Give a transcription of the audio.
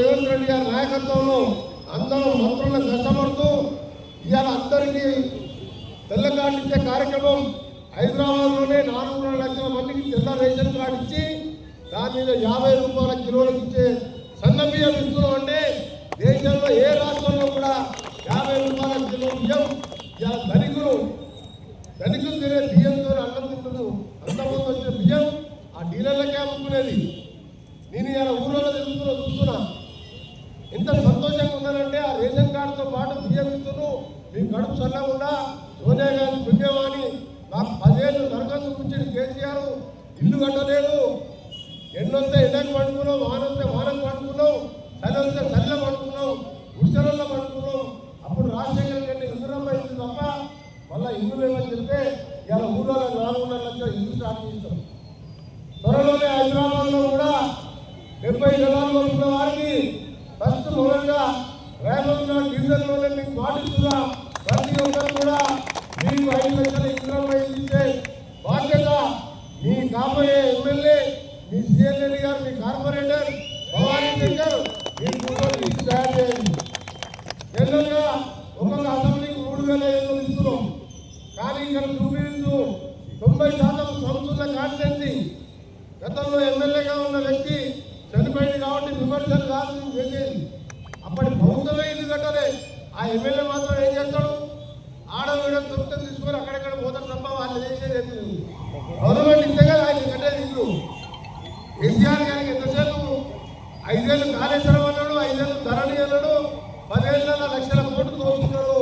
నాయకత్వంలో అందరం మంత్రులను కష్టపడుతూ ఇవాళ అందరికీ తెల్ల కార్డు ఇచ్చే కార్యక్రమం హైదరాబాద్లోనే నాలుగున్నర లక్షల మందికి తెల్ల రేషన్ కార్డు ఇచ్చి దాని మీద యాభై రూపాయల కిలోలకు ఇచ్చే సన్న బియ్యం ఇస్తున్నాం అంటే దేశంలో ఏ రాష్ట్రంలో కూడా యాభై రూపాయల కిలో బియ్యం ఇవాళ ధనికులు ధనికులు తినే బియ్యంతో అన్నం తింటున్నారు అంతమంది వచ్చిన బియ్యం ఆ డీలర్లకే అమ్ముకునేది. నేను ఇలా ఊళ్ళో తిరుగుతున్నా చూస్తున్నా ఎంత సంతోషంగా ఉన్నానంటే ఆ రేషన్ కార్డుతో పాటు బియ్యం ఇస్తున్నారు. మీ కడుపు చల్లకుండా సోనియా గాంధీ పుణ్యవాణి నాకు పదేళ్ళు నరకం చూపించిన కేసీఆర్ ఇల్లు కట్టలేదు. ఎండొస్తే ఎండకు పండుకున్నాం వాన వస్తే వానకు పడుకున్నావు చలి వస్తే చల్ల పడుకున్నావు ఉత్సరంలో పడుకున్నావు అప్పుడు రాజశేఖర్ రెడ్డి ఇందురమ్మ ఇల్లు తప్ప మళ్ళీ ఇల్లు లేవని చెప్తే ఇలా ఊళ్ళో నాలుగున్నర లక్షలు ఇల్లు స్టార్ట్ చేస్తాం. త్వరలోనే హైదరాబాద్లో కూడా డెబ్బై జనాలు వారికి రేపటి డీజిల్లోనే ప్రతి ఒక్కరు కూడా మీకు ఐదు లక్షల ఇంద్రం ఇచ్చే బాధ్యత మీ కాబోయే ఎమ్మెల్యే మీ సీఎం గారు మీ కార్పొరేటర్ భవానీ శంకర్ మీరు కూడా లిస్ట్ తయారు చేయండి. జనరల్గా ఒక్కొక్క అసెంబ్లీకి మూడు వేల ఐదు వందలు ఇస్తున్నాం. కానీ ఇక్కడ చూపించు తొంభై శాతం సంస్థల కాన్స్టెన్సీ గతంలో ఎమ్మెల్యేగా ఉన్న వ్యక్తి చనిపోయింది కాబట్టి విమర్శలు కాదు చేసేది. అప్పటి ప్రభుత్వమే ఇల్లు ఆ ఎమ్మెల్యే మాత్రం ఏం చేస్తాడు? ఆడవిడ దొరుకుతుంది తీసుకొని అక్కడక్కడ పోతాడు తప్ప వాళ్ళు చేసేది గవర్నమెంట్ ఇంతగా కదా ఆయన కట్టేది ఇల్లు కేసీఆర్ గారికి ఎంతసేపు? ఐదేళ్ళు కాళేశ్వరం అన్నాడు ఐదేళ్ళు ధరణి అన్నాడు పదేళ్ళ లక్షల కోట్లు దోచుకున్నాడు